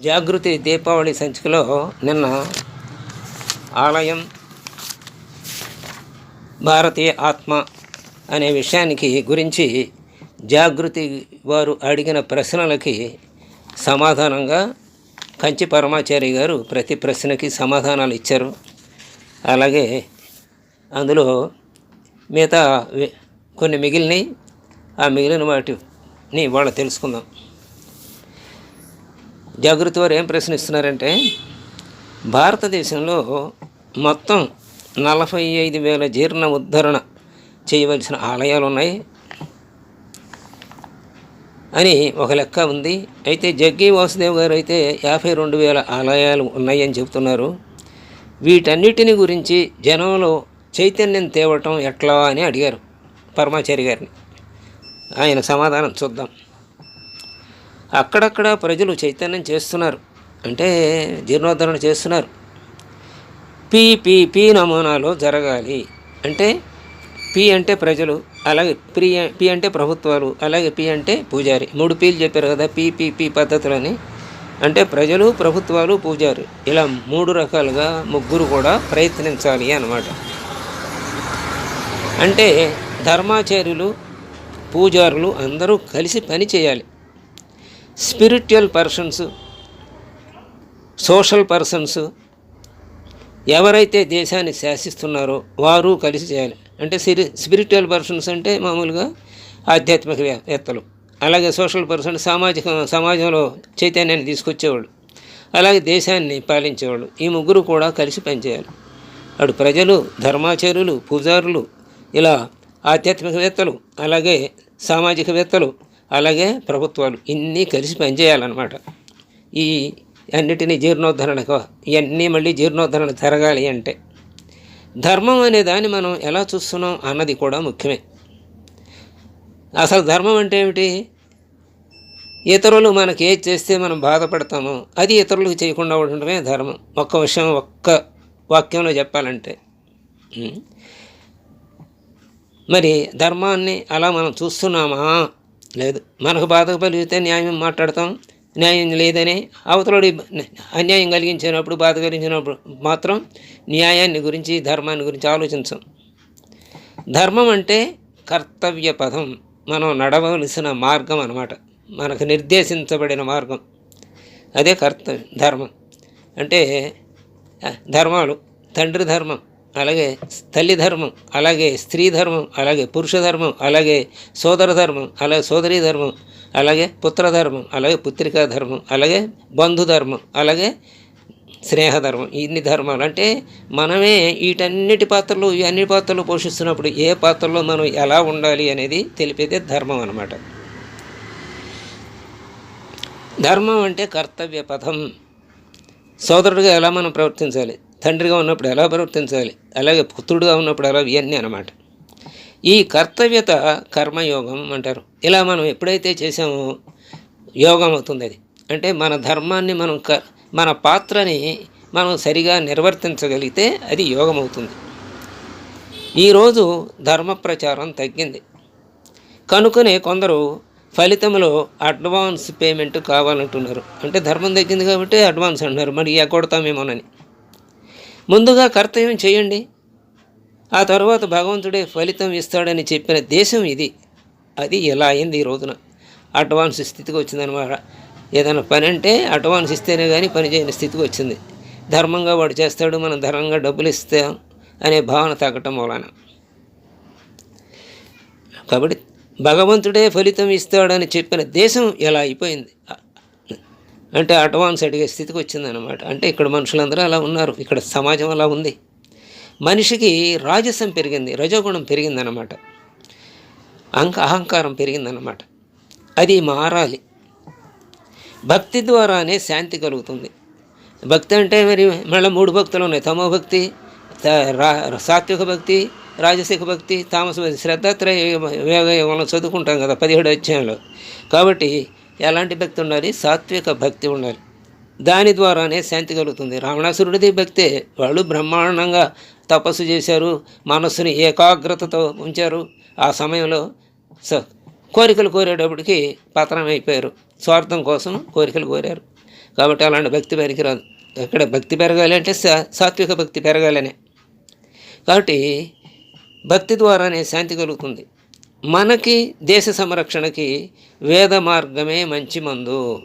జాగృతి దీపావళి సంచికలో నిన్న ఆలయం భారతీయ ఆత్మ అనే విషయానికి గురించి జాగృతి వారు అడిగిన ప్రశ్నలకి సమాధానంగా కంచి పరమాచారి గారు ప్రతి ప్రశ్నకి సమాధానాలు ఇచ్చారు. అలాగే అందులో మిగతా కొన్ని మిగిలినవి ఆ మిగిలిన వాటిని ఇవాళ తెలుసుకుందాం. జాగృతి వారు ఏం ప్రశ్నిస్తున్నారంటే భారతదేశంలో మొత్తం నలభై ఐదు వేల జీర్ణ ఉద్ధరణ చేయవలసిన ఆలయాలు ఉన్నాయి అని ఒక లెక్క ఉంది. అయితే జగ్గి వాసుదేవ్ గారు అయితే యాభై రెండు వేల ఆలయాలు ఉన్నాయని చెబుతున్నారు. వీటన్నిటిని గురించి జనంలో చైతన్యం తేవటం ఎట్లా అని అడిగారు పరమాచారి గారిని. ఆయన సమాధానం చూద్దాం. అక్కడక్కడ ప్రజలు చైతన్యం చేస్తున్నారు. అంటే జీర్ణోద్ధరణ చేస్తున్నారు. పిపిపి నమూనాలో జరగాలి. అంటే పి అంటే ప్రజలు అలాగే ప్రి పి అంటే ప్రభుత్వాలు అలాగే పి అంటే పూజారి. మూడు పీలు చెప్పారు కదా పిపిపి పద్ధతులని. అంటే ప్రజలు ప్రభుత్వాలు పూజారి. ఇలా మూడు రకాలుగా ముగ్గురు కూడా ప్రయత్నించాలి అన్నమాట. అంటే ధర్మాచార్యులు పూజారులు అందరూ కలిసి పని చేయాలి. స్పిరిచువల్ పర్సన్స్ సోషల్ పర్సన్స్ ఎవరైతే దేశాన్ని శాసిస్తున్నారో వారు కలిసి చేయాలి. అంటే సిరి స్పిరిచువల్ పర్సన్స్ అంటే మామూలుగా ఆధ్యాత్మిక వేత్తలు. అలాగే సోషల్ పర్సన్ సామాజిక సమాజంలో చైతన్యాన్ని తీసుకొచ్చేవాళ్ళు. అలాగే దేశాన్ని పాలించేవాళ్ళు. ఈ ముగ్గురు కూడా కలిసి పనిచేయాలి. అటు ప్రజలు ధర్మాచార్యులు పూజారులు ఇలా ఆధ్యాత్మికవేత్తలు అలాగే సామాజికవేత్తలు అలాగే ప్రభుత్వాలు ఇన్ని కలిసి పనిచేయాలన్నమాట. ఈ అన్నిటినీ జీర్ణోద్ధరణ ఇవన్నీ మళ్ళీ జీర్ణోద్ధరణ జరగాలి అంటే ధర్మం అనే దాన్ని మనం ఎలా చూస్తున్నాం అన్నది కూడా ముఖ్యమే. అసలు ధర్మం అంటే ఏమిటి? ఇతరులు మనకి ఏది చేస్తే మనం బాధపడతామో అది ఇతరులకు చేయకుండా ఉండటమే ధర్మం. ఒక్క విషయం ఒక్క వాక్యంలో చెప్పాలంటే. మరి ధర్మాన్ని అలా మనం చూస్తున్నామా? లేదు. మనకు బాధ కలిగితే న్యాయం మాట్లాడతాం. న్యాయం లేదని అవతలడి అన్యాయం కలిగించినప్పుడు బాధ కలిగించినప్పుడు మాత్రం న్యాయాన్ని గురించి ధర్మాన్ని గురించి ఆలోచించం. ధర్మం అంటే కర్తవ్య పదం. మనం నడవలసిన మార్గం అన్నమాట. మనకు నిర్దేశించబడిన మార్గం. అదే కర్తవ్యం ధర్మం. అంటే ధర్మాలు తండ్రి ధర్మం. అలాగే తల్లి ధర్మం అలాగే స్త్రీ ధర్మం అలాగే పురుష ధర్మం అలాగే సోదర ధర్మం అలాగే సోదరీ ధర్మం అలాగే పుత్ర ధర్మం అలాగే పుత్రికా ధర్మం అలాగే బంధు ధర్మం అలాగే స్నేహధర్మం ఇన్ని ధర్మాలు అంటే మనమే వీటన్నిటి పాత్రలు ఈ అన్ని పాత్రలు పోషిస్తున్నప్పుడు ఏ పాత్రలో మనం ఎలా ఉండాలి అనేది తెలిపేదే ధర్మం అన్నమాట. ధర్మం అంటే కర్తవ్య పథం. సోదరుడిగా ఎలా మనం ప్రవర్తించాలి? తండ్రిగా ఉన్నప్పుడు ఎలా ప్రవర్తించాలి? అలాగే పుత్రుడుగా ఉన్నప్పుడు ఎలా? ఇవన్నీ అన్నమాట. ఈ కర్తవ్యత కర్మయోగం అంటారు. ఇలా మనం ఎప్పుడైతే చేసామో యోగం అవుతుంది అది. అంటే మన ధర్మాన్ని మనం క మన పాత్రని మనం సరిగా నిర్వర్తించగలిగితే అది యోగం అవుతుంది. ఈరోజు ధర్మ ప్రచారం తగ్గింది. కనుకనే కొందరు ఫలితంలో అడ్వాన్స్ పేమెంట్ కావాలంటున్నారు. అంటే ధర్మం తగ్గింది కాబట్టి అడ్వాన్స్ అంటున్నారు. మరి ఎగ్గొడతామేమోనని ముందుగా కర్తవ్యం చేయండి. ఆ తర్వాత భగవంతుడే ఫలితం ఇస్తాడని చెప్పిన దేశం ఇది. అది ఎలా అయింది ఈ రోజున? అడ్వాన్స్ స్థితికి వచ్చిందనమాట ఏదైనా పని అంటే అడ్వాన్స్ ఇస్తేనే కానీ పని చేయని స్థితికి వచ్చింది. ధర్మంగా వాడు చేస్తాడు మనం ధర్మంగా డబ్బులు ఇస్తాం అనే భావన తగ్గటం వలన. కాబట్టి భగవంతుడే ఫలితం ఇస్తాడని చెప్పిన దేశం ఎలా అయిపోయింది? అంటే అడ్వాన్స్ అడిగే స్థితికి వచ్చిందనమాట అంటే ఇక్కడ మనుషులందరూ అలా ఉన్నారు. ఇక్కడ సమాజం అలా ఉంది. మనిషికి రాజసం పెరిగింది. రజోగుణం పెరిగిందనమాట అంక అహంకారం పెరిగిందనమాట అది మారాలి. భక్తి ద్వారానే శాంతి కలుగుతుంది. భక్తి అంటే మరి మళ్ళీ మూడు భక్తులు ఉన్నాయి. తమో భక్తి సాత్విక భక్తి రాజసిక భక్తి తామస భక్తి. శ్రద్ధాత్రయ యోగ మనం చదువుకుంటాం కదా పదిహేడు అధ్యాయంలో. కాబట్టి ఎలాంటి భక్తి ఉండాలి? సాత్విక భక్తి ఉండాలి. దాని ద్వారానే శాంతి కలుగుతుంది. రావణాసురుడిది భక్తే వాళ్ళు బ్రహ్మాండంగా తపస్సు చేశారు మనస్సుని ఏకాగ్రతతో ఉంచారు. ఆ సమయంలో స కోరికలు కోరేటప్పటికి పతనం అయిపోయారు. స్వార్థం కోసం కోరికలు కోరారు. కాబట్టి అలాంటి భక్తి పనికిరాదు ఎక్కడ భక్తి పెరగాలి అంటే సాత్విక భక్తి పెరగాలనే. కాబట్టి భక్తి ద్వారానే శాంతి కలుగుతుంది. మనకి దేశ సంరక్షణకి వేద మార్గమే మంచి మందు.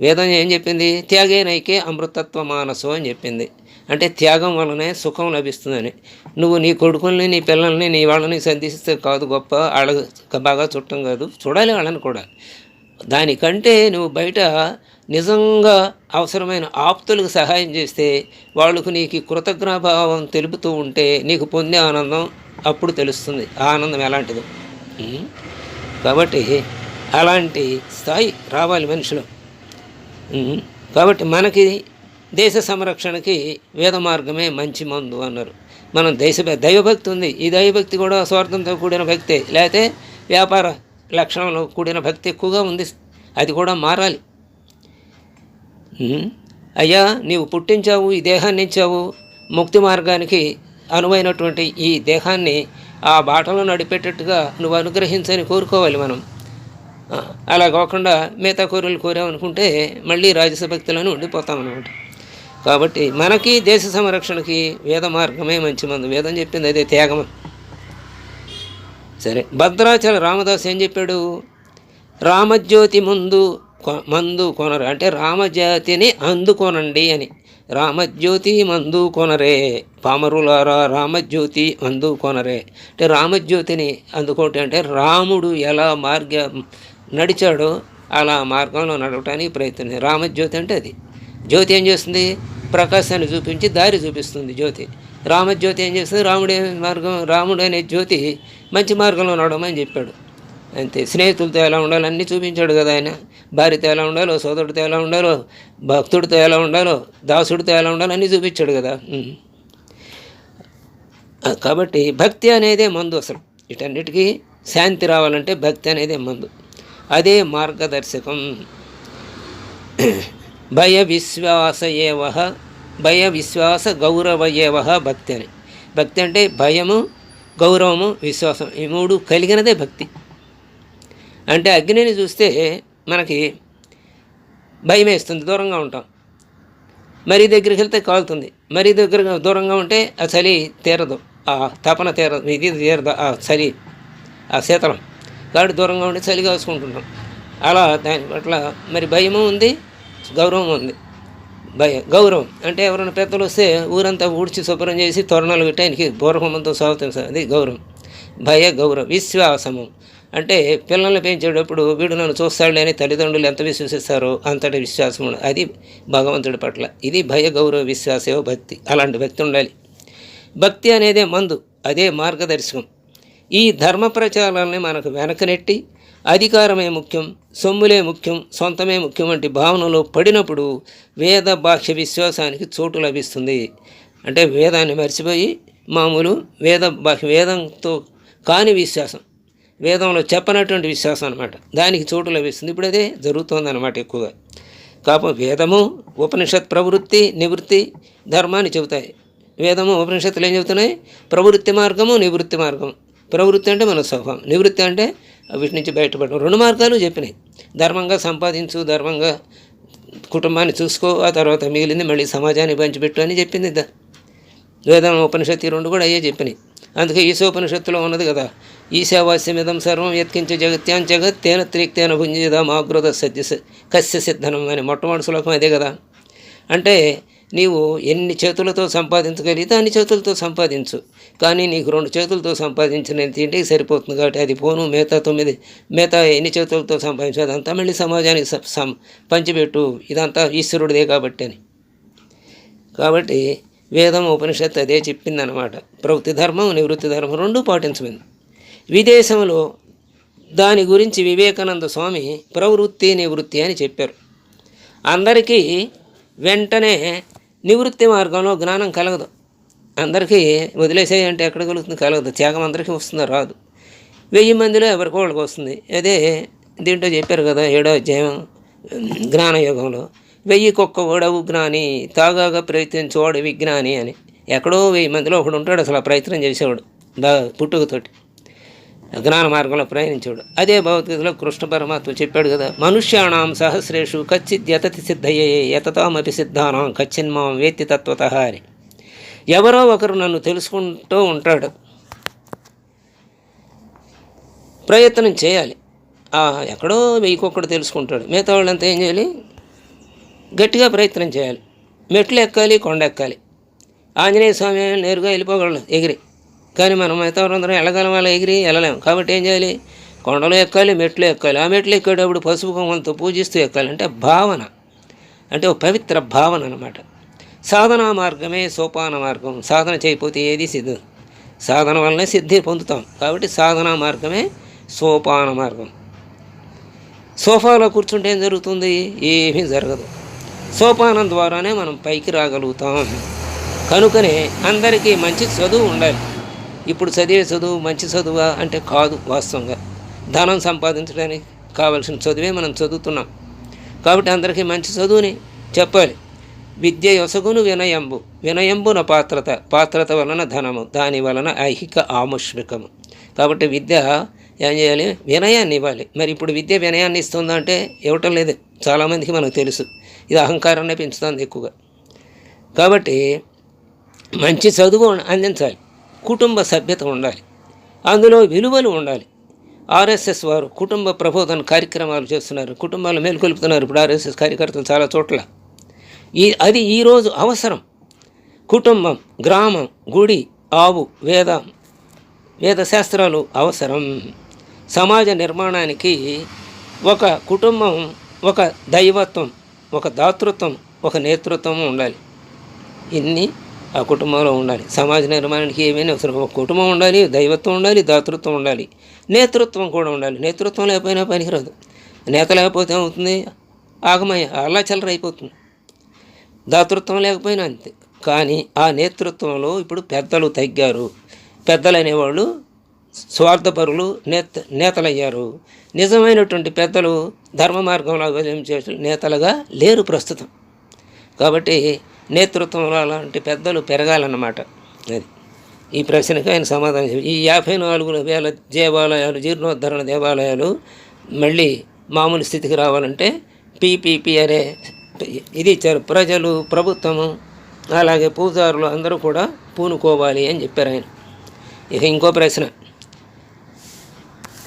వేదం ఏం చెప్పింది? త్యాగేనైకే అమృతత్వ మానసు అని చెప్పింది. అంటే త్యాగం వలనే సుఖం లభిస్తుందని. నువ్వు నీ కొడుకుల్ని నీ పిల్లల్ని నీ వాళ్ళని సంధిస్తే కాదు గొప్ప వాళ్ళ బాగా చుట్టం కాదు. చూడాలి వాళ్ళని కూడా. దానికంటే నువ్వు బయట నిజంగా అవసరమైన ఆప్తులకు సహాయం చేస్తే వాళ్ళకు నీకు కృతజ్ఞభావం తెలుపుతూ ఉంటే నీకు పొందే ఆనందం అప్పుడు తెలుస్తుంది ఆనందం ఎలాంటిదో? కాబట్టి అలాంటి స్థాయి రావాలి మనిషిలో. కాబట్టి మనకి దేశ సంరక్షణకి వేద మార్గమే మంచి మందు అన్నారు. మనం దేశ దైవభక్తి ఉంది. ఈ దైవభక్తి కూడా స్వార్థంతో కూడిన భక్తే. లేకపోతే వ్యాపార లక్షణంలో కూడిన భక్తి ఎక్కువగా ఉంది. అది కూడా మారాలి? అయ్యా నీవు పుట్టించావు ఈ దేహాన్ని ఇచ్చావు ముక్తి మార్గానికి అనువైనటువంటి ఈ దేహాన్ని ఆ బాటలో నడిపేటట్టుగా నువ్వు అనుగ్రహించని కోరుకోవాలి మనం. అలా కాకుండా మిగతా కోరికలు కోరామనుకుంటే మళ్ళీ రాజసభక్తులను ఉండిపోతాం అనమాట కాబట్టి మనకి దేశ సంరక్షణకి వేద మార్గమే మంచి మందు. వేదం చెప్పింది అదే త్యాగం సరే భద్రాచల రామదాస్ ఏం చెప్పాడు? రామజ్యోతి ముందు మందు కొనరు. అంటే రామజ్యోతిని అందుకొనండి అని. రామజ్యోతి మందు కొనరే. పామరులారా రామజ్యోతి అందు కొనరే. అంటే రామజ్యోతిని అందుకోటి అంటే రాముడు ఎలా మార్గ నడిచాడో అలా మార్గంలో నడవటానికి ప్రయత్నం రామజ్యోతి అంటే అది. జ్యోతి ఏం చేస్తుంది? ప్రకాశాన్ని చూపించి దారి చూపిస్తుంది జ్యోతి. రామజ్యోతి ఏం చేస్తుంది? రాముడే మార్గం రాముడు అనే జ్యోతి మంచి మార్గంలో నడవమని చెప్పాడు. అంతే. స్నేహితులతో ఎలా ఉండాలన్నీ చూపించాడు కదా ఆయన. భార్యతో ఎలా ఉండాలో సోదరుడితో ఎలా ఉండాలో భక్తుడితో ఎలా ఉండాలో దాసుడితో ఎలా ఉండాలో అన్నీ చూపించాడు కదా. కాబట్టి భక్తి అనేదే మందు అసలు. వీటన్నిటికీ శాంతి రావాలంటే భక్తి అనేదే మందు. అదే మార్గదర్శకం. భయ విశ్వాస ఏవ భయ విశ్వాస గౌరవ ఏవ భక్తి అని. భక్తి అంటే భయము గౌరవము విశ్వాసం ఈ మూడు కలిగినదే భక్తి. అంటే అగ్నిని చూస్తే మనకి భయం వేస్తుంది దూరంగా ఉంటాం. మరీ దగ్గరికి వెళ్తే కాలుతుంది. మరీ దగ్గర దూరంగా ఉంటే ఆ చలి తీరదు. ఆ తపన తీరదు. ఇది తీరదు ఆ చలి ఆ శీతలం. కాబట్టి దూరంగా ఉండి చలి కాసుకుంటున్నాం అలా దాని పట్ల మరి భయము ఉంది గౌరవం ఉంది. భయ గౌరవం. అంటే ఎవరైనా పెద్దలు వస్తే ఊరంతా ఊడ్చి శుభ్రం చేసి తోరణాలు పెట్టి ఆయనకి పూర్వమంతో స్వాగతం సార్. అది గౌరవం. భయ గౌరవం. విశ్వాసము. అంటే పిల్లల్ని పెంచేటప్పుడు వీడు నన్ను చూస్తాడులే అని తల్లిదండ్రులు ఎంత విశ్వసిస్తారో అంతటి విశ్వాసం అది భగవంతుడి పట్ల. ఇది భయ గౌరవ విశ్వాసో భక్తి. అలాంటి భక్తి ఉండాలి. భక్తి అనేదే మందు. అదే మార్గదర్శకం. ఈ ధర్మ ప్రచారాలని మనకు వెనకనెట్టి అధికారమే ముఖ్యం సొమ్ములే ముఖ్యం సొంతమే ముఖ్యం వంటి భావనలో పడినప్పుడు వేద భాష్య విశ్వాసానికి చోటు లభిస్తుంది. అంటే వేదాన్ని మర్చిపోయి మామూలు వేద భాష్య వేదంతో కాని విశ్వాసం. వేదంలో చెప్పనటువంటి విశ్వాసం అనమాట దానికి చోటు లభిస్తుంది. ఇప్పుడు అదే జరుగుతోందనమాట ఎక్కువగా. కాకపోతే వేదము ఉపనిషత్ ప్రవృత్తి నివృత్తి ధర్మాన్ని చెబుతాయి. వేదము ఉపనిషత్తులు ఏం చెబుతున్నాయి? ప్రవృత్తి మార్గము నివృత్తి మార్గం ప్రవృత్తి అంటే మన స్వభావం నివృత్తి అంటే వీటి నుంచి బయటపడడం. రెండు మార్గాలు చెప్పినాయి. ధర్మంగా సంపాదించు ధర్మంగా కుటుంబాన్ని చూసుకో ఆ తర్వాత మిగిలింది మళ్ళీ సమాజాన్ని పంచిపెట్టు అని చెప్పింది దా వేదం ఉపనిషత్తు ఈ రెండు కూడా అయ్యే చెప్పినాయి. అందుకే ఈశోపనిషత్తులో ఉన్నది కదా. ఈశావాస్యమిదం సర్వం యత్కించ జగత్యాం జగత్ తేన త్రిక్తేన భుంజిదాం ఆగ్రోధ సత్య కస్య సిద్ధనం అని మొట్టమొదటి శ్లోకం అదే కదా. అంటే నీవు ఎన్ని చేతులతో సంపాదించగలిగితే అన్ని చేతులతో సంపాదించు. కానీ నీకు రెండు చేతులతో సంపాదించిన తిండికి సరిపోతుంది కాబట్టి అది పోను మిగతా తొమ్మిది మిగతా ఎన్ని చేతులతో సంపాదించు అదంతా మళ్ళీ సమాజానికి పంచిపెట్టు. ఇదంతా ఈశ్వరుడిదే కాబట్టి అని. కాబట్టి వేదం ఉపనిషత్తు అదే చెప్పిందనమాట ప్రవృత్తి ధర్మం నివృత్తి ధర్మం రెండూ పాటించమని విదేశంలో దాని గురించి వివేకానంద స్వామి ప్రవృత్తి నివృత్తి అని చెప్పారు. అందరికీ వెంటనే నివృత్తి మార్గంలో జ్ఞానం కలగదు. అందరికీ వదిలేసేయంటే ఎక్కడ కలుగుతుంది? కలగదు. త్యాగం అందరికీ వస్తుందో రాదు. వెయ్యి మందిలో ఎవరికో వాళ్ళకి వస్తుంది. అదే దీంట్లో చెప్పారు కదా ఏడో అధ్యాయం జ్ఞానయోగంలో వెయ్యికొక్క ఓడవు జ్ఞాని తాగాగా ప్రయత్నించోడు విజ్ఞాని అని. ఎక్కడో వెయ్యి మందిలో ఒకడు ఉంటాడు అసలు ఆ ప్రయత్నం చేసేవాడు బాగా పుట్టుకతోటి. జ్ఞాన మార్గంలో ప్రయాణించాడు అదే భగవద్గీతలో కృష్ణ పరమాత్మ చెప్పాడు కదా మనుష్యాణం సహస్రేషు కచ్చిద్యతతి సిద్ధయే యతతామపి సిద్ధానం కచ్చిన్మాం వేత్తి తత్వత అని. ఎవరో ఒకరు నన్ను తెలుసుకుంటూ ఉంటాడు. ప్రయత్నం చేయాలి. ఎక్కడో వెయ్యికొక్కడు తెలుసుకుంటాడు. మిగతా వాళ్ళంతా ఏం చేయాలి? గట్టిగా ప్రయత్నం చేయాలి. మెట్లు ఎక్కాలి కొండ ఎక్కాలి. ఆంజనేయ స్వామి నేరుగా వెళ్ళిపోగలడు ఎగిరి. కానీ మనం మిగతా వాళ్ళందరం వెళ్ళగలం వాళ్ళ ఎగిరి వెళ్ళలేము కాబట్టి ఏం చేయాలి? కొండలు ఎక్కాలి మెట్లు ఎక్కాలి. ఆ మెట్లు ఎక్కేటప్పుడు పసుపు కొమ్మలతో పూజిస్తూ ఎక్కాలి. అంటే భావన. అంటే ఒక పవిత్ర భావన అనమాట సాధనా మార్గమే సోపాన మార్గం. సాధన చేయకపోతే ఏది సిద్ధం? సాధన వల్లనే సిద్ధి పొందుతాం. కాబట్టి సాధనా మార్గమే సోపాన మార్గం. సోఫాలో కూర్చుంటే ఏం జరుగుతుంది? ఏమీ జరగదు. సోపానం ద్వారానే మనం పైకి రాగలుగుతాం. కనుకనే అందరికీ మంచి చదువు ఉండాలి. ఇప్పుడు చదివే చదువు మంచి చదువా అంటే కాదు వాస్తవంగా. ధనం సంపాదించడానికి కావలసిన చదువే మనం చదువుతున్నాం. కాబట్టి అందరికీ మంచి చదువుని చెప్పాలి. విద్య యొసగును వినయంబు. వినయంబున పాత్రత. పాత్రత వలన ధనము దాని వలన ఐహిక ఆముష్మికము. కాబట్టి విద్య ఏం చేయాలి? వినయాన్ని ఇవ్వాలి. మరి ఇప్పుడు విద్య వినయాన్ని ఇస్తుందా అంటే ఇవ్వటం లేదు. చాలామందికి మనకు తెలుసు. ఇది అహంకారాన్ని పెంచుతుంది ఎక్కువగా. కాబట్టి మంచి చదువు అందించాలి. కుటుంబ సభ్యత ఉండాలి. అందులో విలువలు ఉండాలి. ఆర్ఎస్ఎస్ వారు కుటుంబ ప్రబోధన కార్యక్రమాలు చేస్తున్నారు. కుటుంబాలు మేలుకొల్పుతున్నారు. ఇప్పుడు ఆర్ఎస్ఎస్ కార్యకర్తలు చాలా చోట్ల. ఈ అది ఈరోజు అవసరం. కుటుంబం గ్రామం గుడి ఆవు వేదం వేద శాస్త్రాలు అవసరం. సమాజ నిర్మాణానికి ఒక కుటుంబం ఒక దైవత్వం ఒక దాతృత్వం ఒక నేతృత్వం ఉండాలి. ఇన్ని ఆ కుటుంబంలో ఉండాలి. సమాజ నిర్మాణానికి ఏమైనా అవసరం. ఒక కుటుంబం ఉండాలి దైవత్వం ఉండాలి దాతృత్వం ఉండాలి నేతృత్వం కూడా ఉండాలి. నేతృత్వం లేకపోయినా పనికిరాదు నేత లేకపోతే ఏమవుతుంది? ఆగమయ్య అలా అయిపోతుంది. దాతృత్వం లేకపోయినా అంతే. కానీ ఆ నేతృత్వంలో ఇప్పుడు పెద్దలు తగ్గారు. పెద్దలు అనేవాళ్ళు స్వార్థపరులు నేత నేతలయ్యారు. నిజమైనటువంటి పెద్దలు ధర్మ మార్గంలో అవలంబించే నేతలుగా లేరు ప్రస్తుతం. కాబట్టి నేతృత్వంలో అలాంటి పెద్దలు పెరగాలన్నమాట. అది. ఈ ప్రశ్నకి ఆయన సమాధానం చెప్పి ఈ యాభై నాలుగు వేల దేవాలయాలు జీర్ణోద్ధరణ దేవాలయాలు మళ్ళీ మామూలు స్థితికి రావాలంటే పీపీపీ అనే ఇది ఇచ్చారు. ప్రజలు ప్రభుత్వము అలాగే పూజారులు అందరూ కూడా పూనుకోవాలి అని చెప్పారు ఆయన. ఇక ఇంకో ప్రశ్న.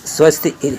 స్వస్తి ఇది.